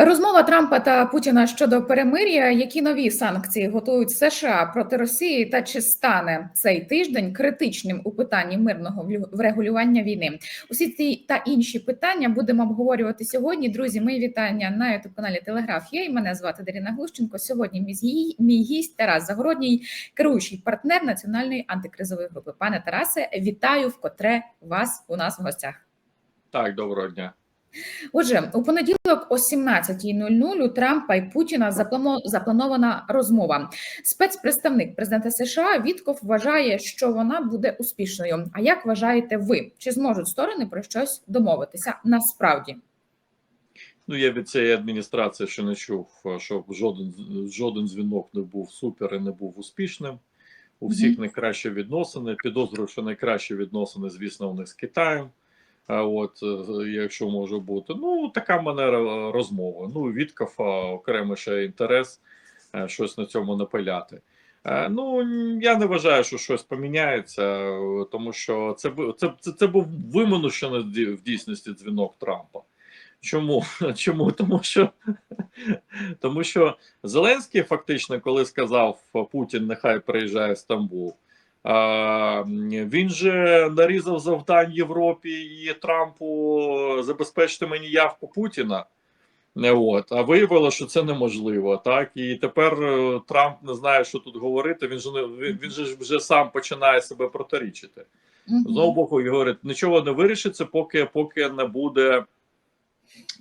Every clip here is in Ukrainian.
Розмова Трампа та Путіна щодо перемир'я, які нові санкції готують США проти Росії, та чи стане цей тиждень критичним у питанні мирного врегулювання війни? Усі ці та інші питання будемо обговорювати сьогодні. Друзі, мої вітання на youtube каналі Телеграф. Є мене звати Дарина Глущенко. Сьогодні мій мій гість Тарас Загородній, керуючий партнер національної антикризової групи. Пане Тарасе, вітаю вкотре вас у нас в гостях. Так, доброго дня. Отже, у понеділок о 17.00 у Трампа і Путіна запланована розмова. Спецпредставник президента США Вітков вважає, що вона буде успішною. А як вважаєте ви? Чи зможуть сторони про щось домовитися насправді? Ну, я від цієї адміністрації ще не чув, щоб жоден жоден дзвінок не був супер і не був успішним. У всіх найкращі відносини. Підозрюю, що найкращі відносини, звісно, у них з Китаєм. От е, якщо може бути, ну така манера е, розмови. Ну, Вітков а, окремий ще інтерес е, щось на цьому напиляти. Ну я не вважаю, що щось поміняється, тому що це це, це, це був вимушений в дійсності дзвінок Трампа. Чому? Чому? Тому що тому що Зеленський фактично, коли сказав Путін, нехай приїжджає в Стамбул, він же нарізав завдань Європі і Трампу забезпечити мені явку Путіна. Не От, а виявилося, що це неможливо, так і тепер е, Трамп не знає, що тут говорити. Він же не він, він же вже сам починає себе протирічити. З одного боку, і говорить, нічого не вирішиться, поки поки не буде,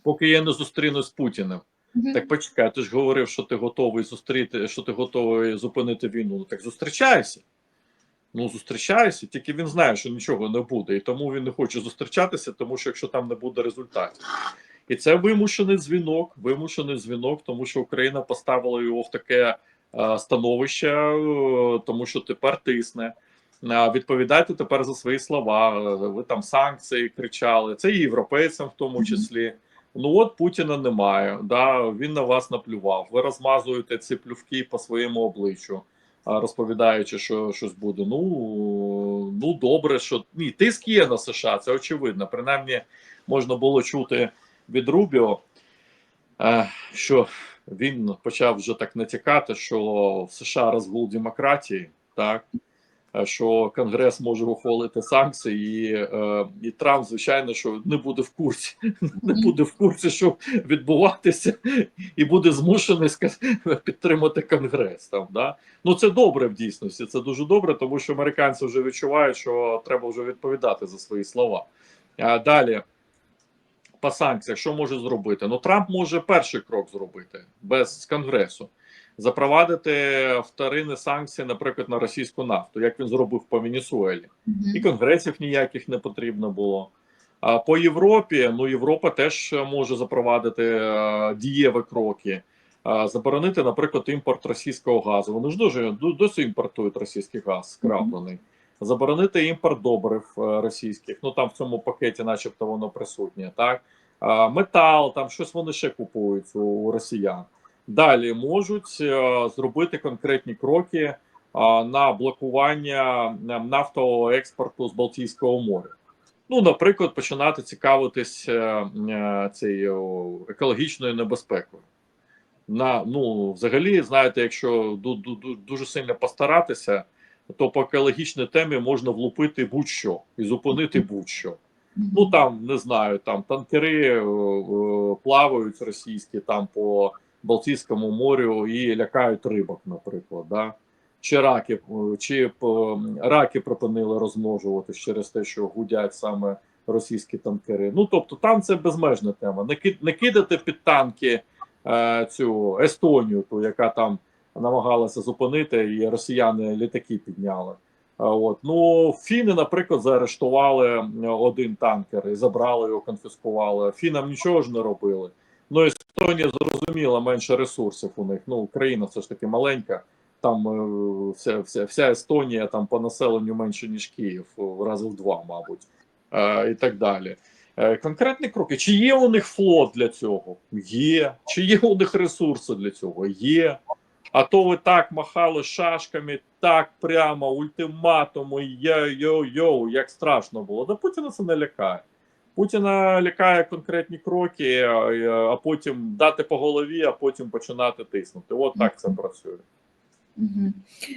поки я не зустрінусь з Путіним. Мгм. Так почекай, ти ж говорив, що ти готовий зустріти, що ти готовий зупинити війну. Ну так зустрічайся. Ну, зустрічайся, тільки він знає, що нічого не буде, і тому він не хоче зустрічатися, тому що якщо там не буде результатів. І це вимушений дзвінок, вимушений дзвінок, тому що Україна поставила його в таке е, становище, е, тому що тепер тисне. Е, Відповідайте тепер за свої слова. Е, Ви там санкції кричали. Це і європейцям в тому числі. Ну от Путіна немає. Да, він на вас наплював. Ви розмазуєте ці плювки по своєму обличчю, розповідаючи, що щось буде. Ну ну добре, що ні, тиск є на США, це очевидно. Принаймні можна було чути від Рубіо, е, що він почав вже так натякати, що в США розгул демократії, так що Конгрес може ухвалити санкції, і, е, і Трамп, звичайно, що не буде в курсі, не буде в курсі, що відбуватися, і буде змушений підтримати Конгрес. Там да ну це добре в дійсності. Це дуже добре, тому що американці вже відчувають, що треба вже відповідати за свої слова. А далі. По санкціях, що може зробити? Ну Трамп може перший крок зробити без конгресу, запровадити вторинні санкції, наприклад, на російську нафту, як він зробив по Венесуелі Мгм. і конгресів ніяких не потрібно було. А по Європі, ну Європа теж може запровадити е, дієві кроки, Е, заборонити, наприклад, імпорт російського газу. Вони ж дуже досі імпортують російський газ скраплений. Заборонити імпорт добрив е, російських. Ну там в цьому пакеті, начебто, воно присутнє. Так Е, метал, там щось вони ще купують у, у росіян. Далі можуть е, зробити конкретні кроки на блокування е, нафтового експорту з Балтійського моря. Ну, наприклад, починати цікавитись е, е, цією екологічною небезпекою. На, ну, взагалі, знаєте, якщо ду- ду- ду- дуже сильно постаратися, то по екологічній темі можна влупити будь-що і зупинити будь-що. Ну там не знаю, там танкери е, е, плавають російські там по Балтійському морю і лякають рибок, наприклад. Да? Чи раки, е, чи е, раки припинили розмножуватись через те, що гудять саме російські танкери. Ну тобто там це безмежна тема. Не, кидати під танки е, цю Естонію, ту, яка там намагалася зупинити, і росіяни літаки підняли. От ну фіни, наприклад, заарештували е, один танкер і забрали його, конфіскували. Фінам нічого ж не робили. Ну Естонія зрозуміла менше ресурсів у них. Ну Україна все ж таки маленька. Там е, вся, вся, вся Естонія там по населенню менше ніж Київ, в рази в два, мабуть, е, і так далі. Е, конкретні кроки. Чи є у них флот для цього? Є. Чи є у них ресурси для цього? Є. А то ви так махали шашками, так прямо, ультиматуми, йо-йо-йо, як страшно було. Да Путіна це не лякає. Путіна лякає конкретні кроки, а, а потім дати по голові, а потім починати тиснути. От так це працює.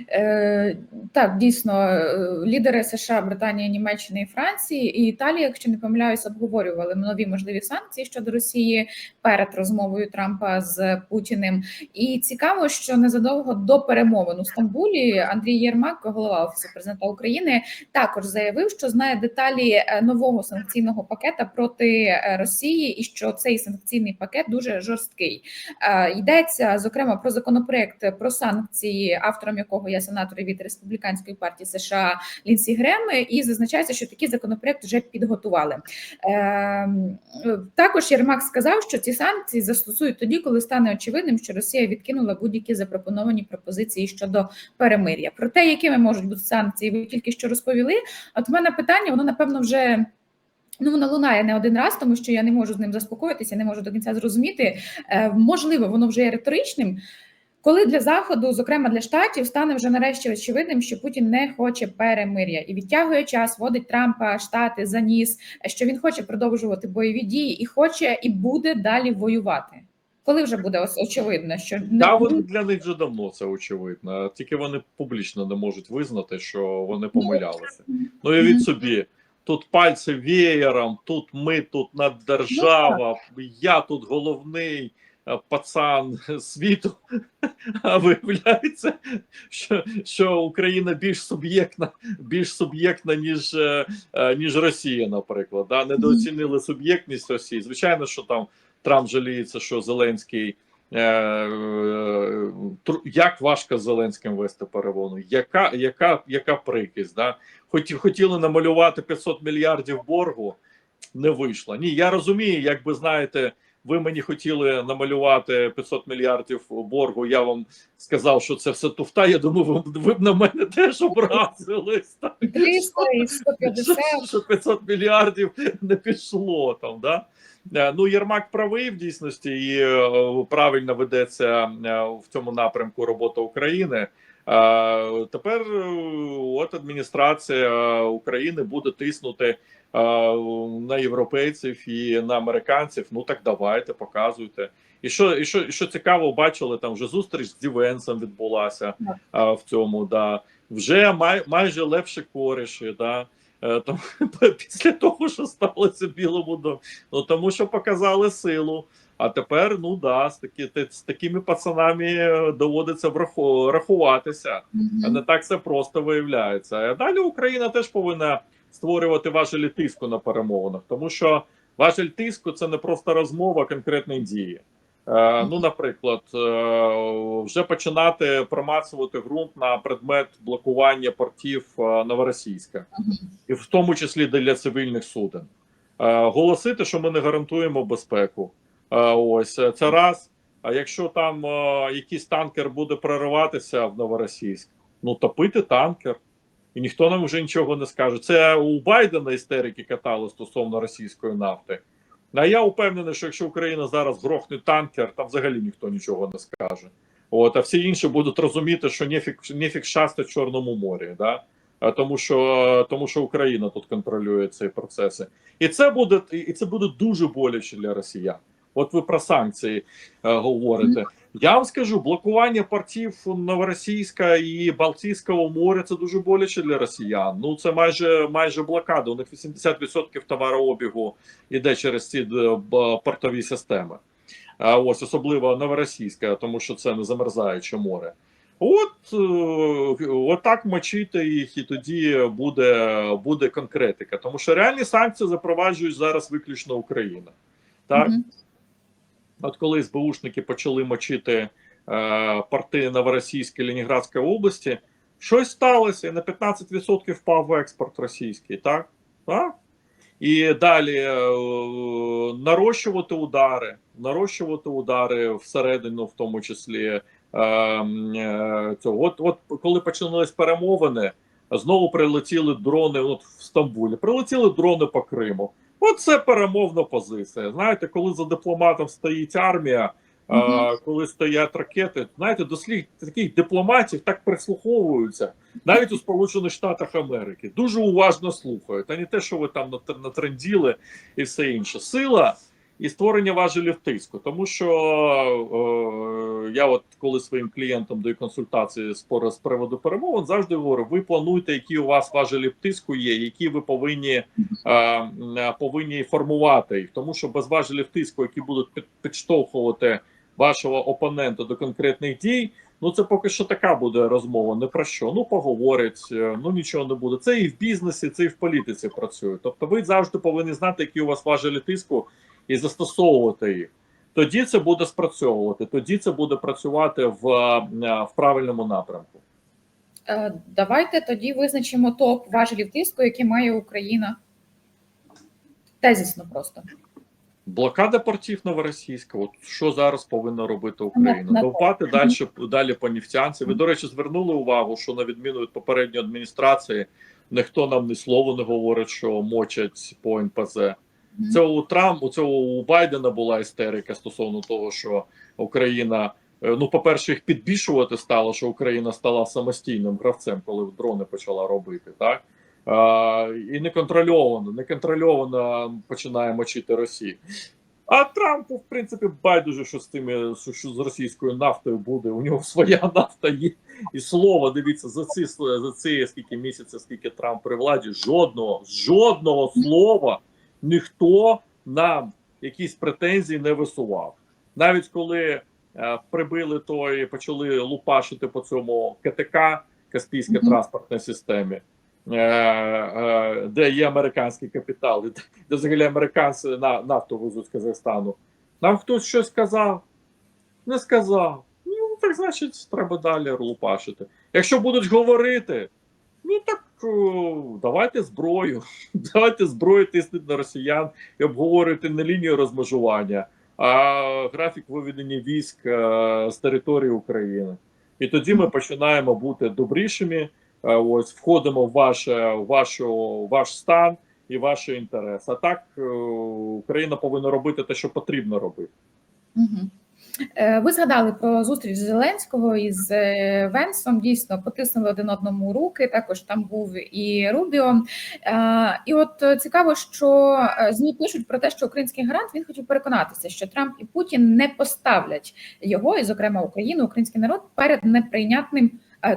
Е, так, дійсно, е, лідери США, Британії, Німеччини Франції і Італії, якщо не помиляюсь, обговорювали нові можливі санкції щодо Росії перед розмовою Трампа з Путіним. І цікаво, що незадовго до перемовин у Стамбулі Андрій Єрмак, голова офісу президента України, також заявив, що знає деталі е, нового санкційного пакета проти Росії, і що цей санкційний пакет дуже жорсткий. Йдеться зокрема про законопроект про санкції, автором якого є сенатор від республіканської партії США Лінсі Грем, і зазначається, що такий законопроект вже підготували. Е, Також Єрмак сказав, що ці санкції застосують тоді, коли стане очевидним, що Росія відкинула будь-які запропоновані пропозиції щодо перемир'я. Про те, якими можуть бути санкції, ви тільки що розповіли. От в мене питання, воно напевно вже. Ну, воно лунає не один раз, тому що я не можу з ним заспокоїтися, не можу до кінця зрозуміти. Е, можливо, воно вже є риторичним. Коли для заходу, зокрема для штатів, стане вже нарешті очевидним, що Путін не хоче перемир'я і відтягує час, водить Трампа штати за ніс, що він хоче продовжувати бойові дії і хоче і буде далі воювати. Коли вже буде очевидно, що не Та вони для них вже давно це очевидно. Тільки вони публічно не можуть визнати, що вони помилялися. Ну і від собі. Тут пальці веєром, тут ми, тут наддержава, я тут головний пацан світу. А виявляється, що, що Україна більш суб'єктна, більш суб'єктна, ніж, е, е, ніж Росія, наприклад. Да? Недооцінили суб'єктність Росії. Звичайно, що там Трамп жаліється, що Зеленський. е, е, Як важко з Зеленським вести перемовини? Яка, яка, яка прикість? Да? Хоті- хотіли намалювати 500 мільярдів боргу, не вийшло. Ні, я розумію, якби знаєте, ви мені хотіли намалювати 500 мільярдів боргу. Я вам сказав, що це все туфта. Я думаю, ви, ви б на мене теж образились. Так? 300 і 150. Що, що 500 мільярдів не пішло там, да? Е, Ну, Єрмак правий в дійсності і е, правильно ведеться е, в цьому напрямку робота України. Тепер от адміністрація України буде тиснути на європейців і на американців. Ну так давайте, показуйте. І що, і що, і що цікаво, бачили там вже зустріч з Дівенсом відбулася а, в цьому. Да. Вже май, майже легше коріші, да. Е, Там, після того, що сталося в Білому домі. Ну тому що показали силу. А тепер, ну да, з, такі, з такими пацанами е, доводиться враху- рахуватися. А не так все просто виявляється. А далі Україна теж повинна створювати важелі тиску на перемовинах, тому що важель тиску це не просто розмова, а конкретні дії. Е, ну, наприклад, е, вже починати промацувати ґрунт на предмет блокування портів е, Новоросійська, і в тому числі для цивільних суден. Е, голосити, що ми не гарантуємо безпеку. Е, ось це раз. А якщо там е, якийсь танкер буде прориватися в Новоросійськ, ну топити танкер, і ніхто нам вже нічого не скаже. Це у Байдена істерики катали стосовно російської нафти. А я упевнений, що якщо Україна зараз грохне танкер, там взагалі ніхто нічого не скаже. От, а всі інші будуть розуміти, що нефік, нефік в Чорному морі, да? А тому що тому що Україна тут контролює ці процеси, і це буде і це буде дуже боляче для росіян. От ви про санкції е, говорите. Я вам скажу, блокування портів Новоросійська і Балтійського моря це дуже боляче для росіян. Ну це майже майже блокада. У них 80% товарообігу іде через ці е, портові системи. А ось особливо Новоросійська, тому що це не замерзаюче море. От, е, так мочити їх, і тоді буде, буде конкретика. Тому що реальні санкції запроваджують зараз виключно Україна. Так, Мгм. От коли СБУшники почали мочити е, порти Новоросійської Леніградської області, щось сталося, і на 15% впав експорт російський, так? так? І далі е, нарощувати удари, нарощувати удари всередину, в тому числі е, е, цього. От, от коли починалися перемовини, знову прилетіли дрони от в Стамбулі, прилетіли дрони по Криму. Оце перемовна позиція. Знаєте, коли за дипломатом стоїть армія, А, коли стоять ракети, знаєте, до слів таких дипломатів так прислуховуються, навіть у Сполучених Штатах Америки. Дуже уважно слухають, а не те, що ви там натр- натренділи і все інше. Сила і створення важелів тиску. Тому що е, я, от коли своїм клієнтам даю консультації з, приводу перемовин, завжди говорю: ви плануєте, які у вас важелі тиску є, які ви повинні, е, е, повинні формувати їх. Тому що без важелів тиску, які будуть під, підштовхувати вашого опонента до конкретних дій. Ну, це поки що така буде розмова. Не про що. Ну, поговорять, е, ну нічого не буде. Це і в бізнесі, це і в політиці працює. Тобто, ви завжди повинні знати, які у вас важелі тиску, і застосовувати їх. Тоді це буде спрацьовувати, тоді це буде працювати в, е, в правильному напрямку. Е, Давайте тоді визначимо топ важелів тиску, які має Україна. Тезісно просто. Блокада портів новоросійська. От що зараз повинна робити Україна? На- на- далі далі по нефтянці. Ви, до речі, звернули увагу, що на відміну від попередньої адміністрації ніхто нам ні слова не говорить, що мочать по НПЗ. Це у Трамп, у цього у Байдена була істерика стосовно того, що Україна. е, Ну, по-перше, їх підбільшувати стало, що Україна стала самостійним гравцем, коли дрони почала робити, так? А, і неконтрольовано, неконтрольовано починає мочити Росію. А Трампу, в принципі, байдуже, що з тими, що з російською нафтою буде. У нього своя нафта є. І слово, дивіться, за ці за ці скільки місяців, скільки Трамп при владі, жодного, жодного слова ніхто нам якісь претензії не висував. Навіть коли е, прибили той, почали лупашити по цьому КТК, Каспійській Мгм. транспортній системі, е, е, де є американський капітал, і де, де взагалі американці на нафту везуть з Казахстану. Нам хтось щось сказав? Не сказав. Ну, так значить, треба далі лупашити. Якщо будуть говорити, ну так о, давайте зброю. Давайте зброю тиснути на росіян і обговорювати не лінію розмежування, а графік виведення військ е, з території України. І тоді ми починаємо бути добрішими. е, Ось входимо в ваше, в вашу, ваш стан і ваш інтерес. А так е, Україна повинна робити те, що потрібно робити. Мгм. Е, Ви згадали про зустріч Зеленського із е, Венсом. Дійсно, потиснули один одному руки. Також там був і Рубіо. Е, І от цікаво, що змі пишуть про те, що український гарант він хотів переконатися, що Трамп і Путін не поставлять його, і зокрема Україну, український народ перед неприйнятним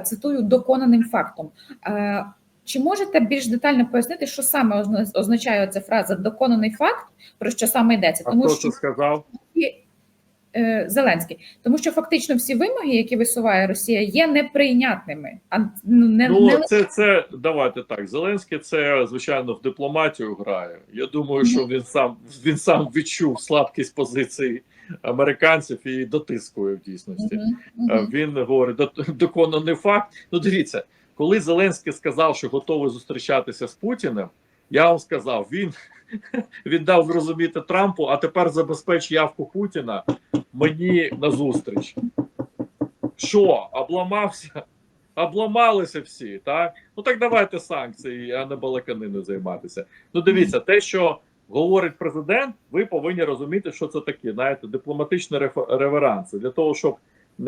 цитую доконаним фактом. Чи можете більш детально пояснити, що саме означає ця фраза доконаний факт, про що саме йдеться? А Тому хто що сказав? Е, Зеленський, тому що фактично всі вимоги, які висуває Росія, є неприйнятними. А ну, не, Ну, не це, це давайте так. Зеленський це звичайно в дипломатію грає. Я думаю, що він сам він сам відчув слабкість позиції американців і дотискує в дійсності. Мгм, Е, мгм. Він говорить, «Док- доконаний факт. Ну, дивіться, коли Зеленський сказав, що готовий зустрічатися з Путіним, я вам сказав, він, він дав зрозуміти Трампу, а тепер забезпеч явку Путіна мені на зустріч. Що, обламався? Обламалися всі, так? Ну так давайте санкції, а не балаканиною займатися. Ну, дивіться, те, що говорить президент, ви повинні розуміти, що це таке. Знаєте, дипломатичні реверанси для того, щоб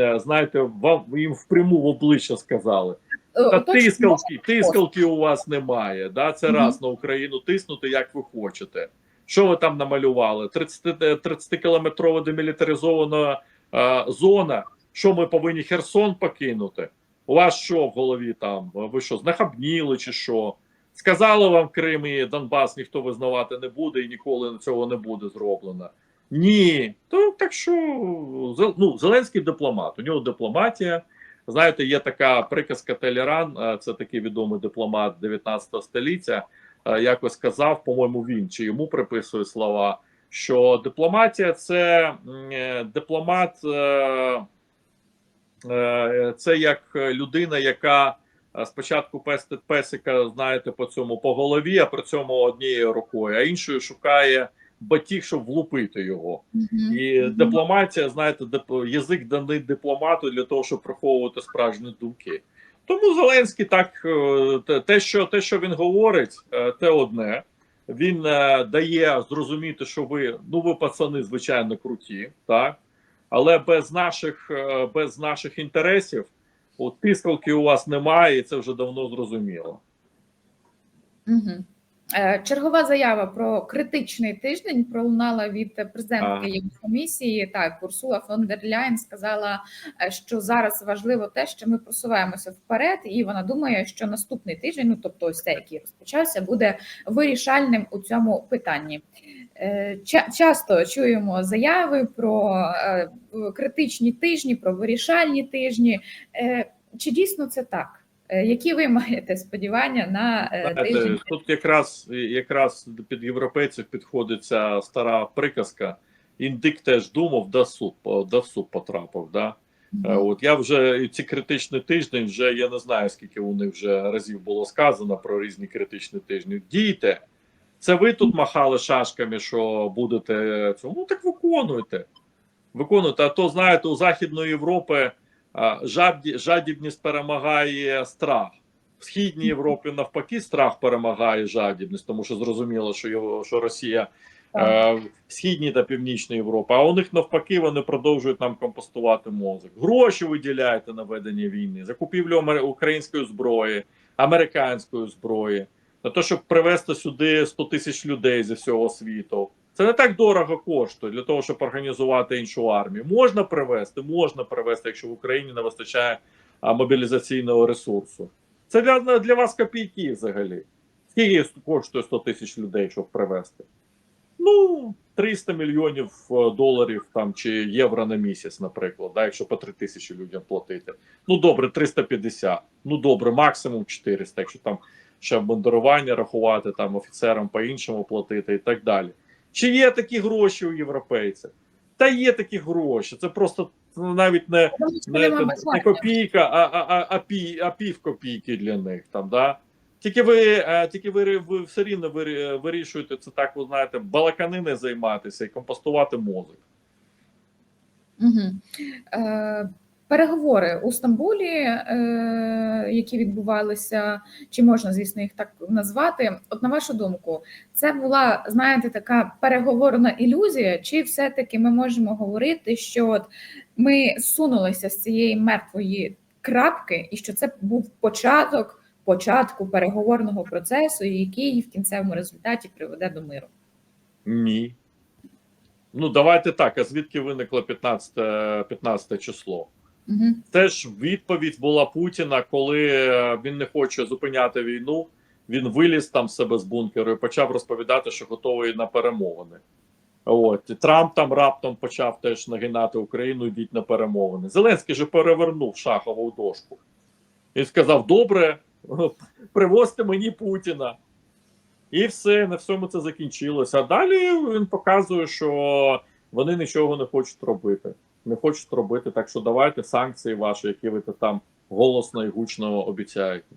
е, знаєте, вам їм впряму в обличчя сказали. Е, Та тискалки, тискалки у вас немає. Да? Це раз на Україну тиснути, як ви хочете. Що ви там намалювали? 30, 30 кілометрова демілітаризована е, зона. Що ми повинні Херсон покинути? У вас що в голові там? Ви що, знахабніли чи що? Сказали вам Крим і Донбас ніхто визнавати не буде і ніколи цього не буде зроблено. Ні, то так що ну, Зеленський дипломат. У нього дипломатія. Знаєте, є така приказка Телеран, е, це такий відомий дипломат 19 століття. е, Якось сказав, по-моєму, він чи йому приписує слова, що дипломатія це е, дипломат, це як людина, яка спочатку пестить песика, знаєте, по цьому по голові, а при цьому однією рукою, а іншою шукає батіг, щоб влупити його. Мгм, І дипломатія, знаєте, дип- язик даний дипломату для того, щоб приховувати справжні думки. Тому Зеленський так е, те- що те, що він говорить, е, те одне. Він е, дає зрозуміти, що ви ну ви пацани, звичайно, круті, так Але без наших, без наших інтересів от, тискалки у вас немає, і це вже давно зрозуміло. Угу. Чергова заява про критичний тиждень пролунала від президентки Єврокомісії. Так, Урсула фон дер Ляйн сказала, е, що зараз важливо те, що ми просуваємося вперед, і вона думає, що наступний тиждень, ну тобто ось цей, який розпочався, буде вирішальним у цьому питанні. Е, Часто чуємо заяви про е, критичні тижні, про вирішальні тижні. Е, Чи дійсно це так? Е, Які ви маєте сподівання на е, тиждень? тут якраз якраз під європейців підходить ця стара приказка. Індик теж думав, да в суд, да в суд потрапив. Да? Е, От я вже ці критичний тиждень, вже я не знаю, скільки у них вже разів було сказано про різні критичні тижні. Дійте, це ви тут махали шашками, що будете цього. Ну так виконуйте. Виконуйте. А то знаєте, у Західної Європи а, жадібність перемагає страх. В Східній Європі навпаки страх перемагає жадібність, тому що зрозуміло, що його що Росія е, в Східній та Північній Європі, а у них навпаки вони продовжують нам компостувати мозок. Гроші виділяєте на ведення війни, закупівлю української зброї, американської зброї, на те, щоб привезти сюди 100 тисяч людей зі всього світу. Це не так дорого коштує для того, щоб організувати іншу армію. Можна привезти, можна привезти, якщо в Україні не вистачає мобілізаційного ресурсу. Це для, для вас копійки взагалі. Скільки коштує 100 тисяч людей, щоб привезти? Ну, 300 мільйонів е, доларів там чи євро на місяць, наприклад, да, якщо по 3 тисячі людям платити. Ну добре, 350. Ну добре, максимум 400, якщо там ще бандерування рахувати, там офіцерам по-іншому платити і так далі. Чи є такі гроші у європейців? Та є такі гроші. Це просто ну, навіть не, що не, не, копійка, а, а, а, а, пів, а пів копійки для них там, да? Тільки ви, е, тільки ви, ви все рівно ви, вирішуєте це так, ви знаєте, балаканини займатися і компостувати мозок. Угу. Е, переговори у Стамбулі, е, які відбувалися, чи можна, звісно, їх так назвати. От на вашу думку, це була, знаєте, така переговорна ілюзія, чи все-таки ми можемо говорити, що от ми сунулися з цієї мертвої крапки, і що це був початок початку переговорного процесу, який в кінцевому результаті приведе до миру? Ні. Ну, давайте так. А звідки виникло 15, 15 число? Угу. Це ж відповідь була Путіна, коли е, він не хоче зупиняти війну. Він виліз там себе з бункеру і почав розповідати, що готовий на перемовини. От Трамп там раптом почав теж нагинати Україну, йдіть на перемовини. Зеленський же перевернув шахову дошку і сказав: Добре, привозьте мені Путіна. І все, на всьому це закінчилося. А далі він показує, що вони нічого не хочуть робити. Не хочуть робити. Так що давайте санкції ваші, які ви там голосно і гучно обіцяєте.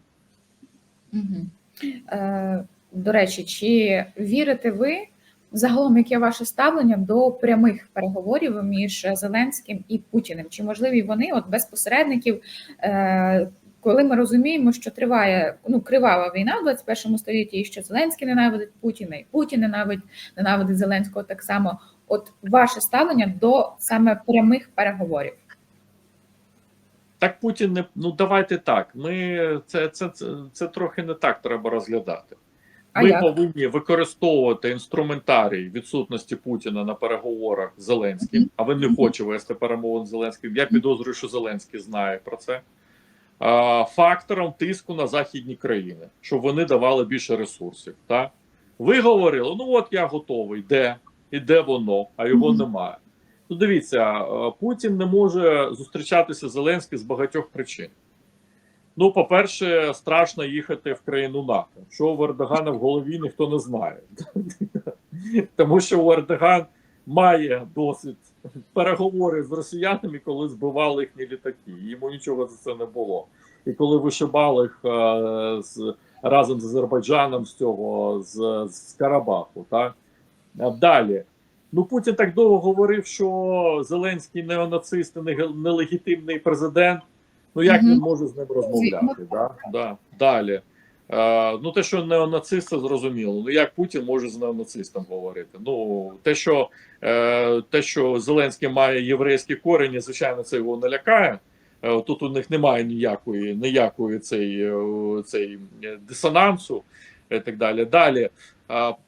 Е, до речі, чи вірите ви загалом, яке ваше ставлення до прямих переговорів між Зеленським і Путіним? Чи можливі вони от без посередників? Е, коли ми розуміємо, що триває ну кривава війна в 21 столітті, і що Зеленський ненавидить Путіна, і Путін ненавидить, ненавидить Зеленського так само. От ваше ставлення до саме прямих переговорів? Так Путін не ну давайте так. Ми це, це, це, це трохи не так треба розглядати. А Ми як? повинні використовувати інструментарій відсутності Путіна на переговорах з Зеленським, а він не хоче вести перемовин з Зеленським. Я підозрюю, що Зеленський знає про це. А, фактором тиску на західні країни, щоб вони давали більше ресурсів. Так? Ви говорили: ну от я готовий, де і де воно, а його немає. Ну, дивіться, е, Путін не може зустрічатися з Зеленським з багатьох причин. Ну, по-перше, страшно їхати в країну НАТО. Що у Ердогана в голові ніхто не знає. Тому що у Ердоган має досвід переговори з росіянами, коли збивали їхні літаки. Йому нічого за це не було. І коли вишибали їх е, з, разом з Азербайджаном з цього з, з Карабаху. Так? Далі. Ну, Путін так довго говорив, що Зеленський неонацист і нелегітимний президент. Ну як він може з ним розмовляти? Да? Да. Далі. Е, ну, те, що неонацисти, зрозуміло. Ну як Путін може з неонацистом говорити? Ну, те, що, е, те, що Зеленський має єврейські корені, звичайно, це його не лякає. Е, тут у них немає ніякої, ніякої цей, е, цей е, дисонансу і так далі. Далі.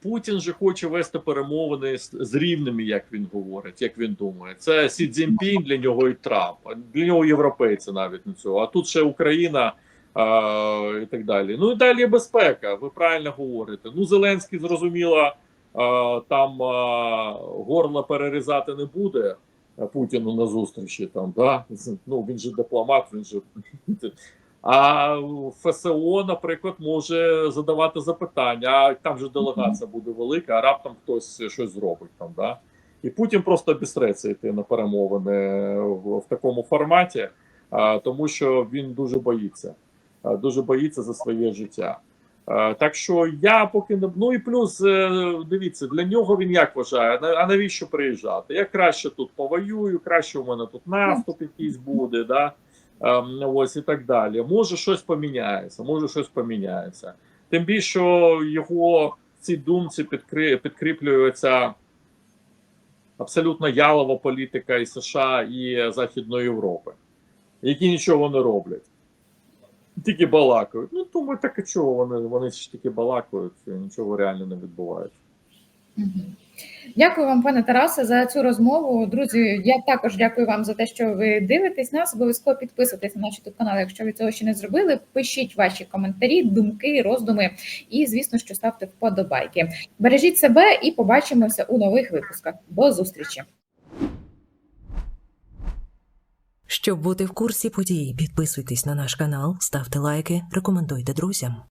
Путін же хоче вести перемовини з, рівними, як він говорить, як він думає. Це Сі Цзіньпінь для нього і Трамп, для нього європейці навіть не цього. А тут ще Україна а, і так далі. Ну і далі безпека. Ви правильно говорите. Ну, Зеленський зрозуміло, а, там а, горло перерізати не буде Путіну на зустрічі. Там да ну він же дипломат, він же а ФСО, наприклад, може задавати запитання. А там же делегація буде велика, а раптом хтось щось зробить там. Да? І Путін просто обістреться йти на перемовини в, в такому форматі, а, тому що він дуже боїться, а, дуже боїться за своє життя. А, так що я поки не ну і плюс е, дивіться, для нього він як вважає, а навіщо приїжджати? Я краще тут повоюю, краще у мене тут наступ якийсь буде. Да? Ем, ось і так далі. Може, щось поміняється, може щось поміняється. Тим більше його в цій думці підкрі... підкріплюється абсолютно ялова політика і США і Західної Європи, які нічого не роблять. Тільки балакають. Ну, думаю, так і чого вони, вони ж тільки балакають, нічого реально не відбувається. Дякую вам, пане Тарасе, за цю розмову. Друзі, я також дякую вам за те, що ви дивитесь нас. Обов'язково підписуйтесь на наш канал, якщо ви цього ще не зробили. Пишіть ваші коментарі, думки, роздуми і, звісно, що ставте вподобайки. Бережіть себе і побачимося у нових випусках. До зустрічі! Щоб бути в курсі подій, підписуйтесь на наш канал, ставте лайки, рекомендуйте друзям.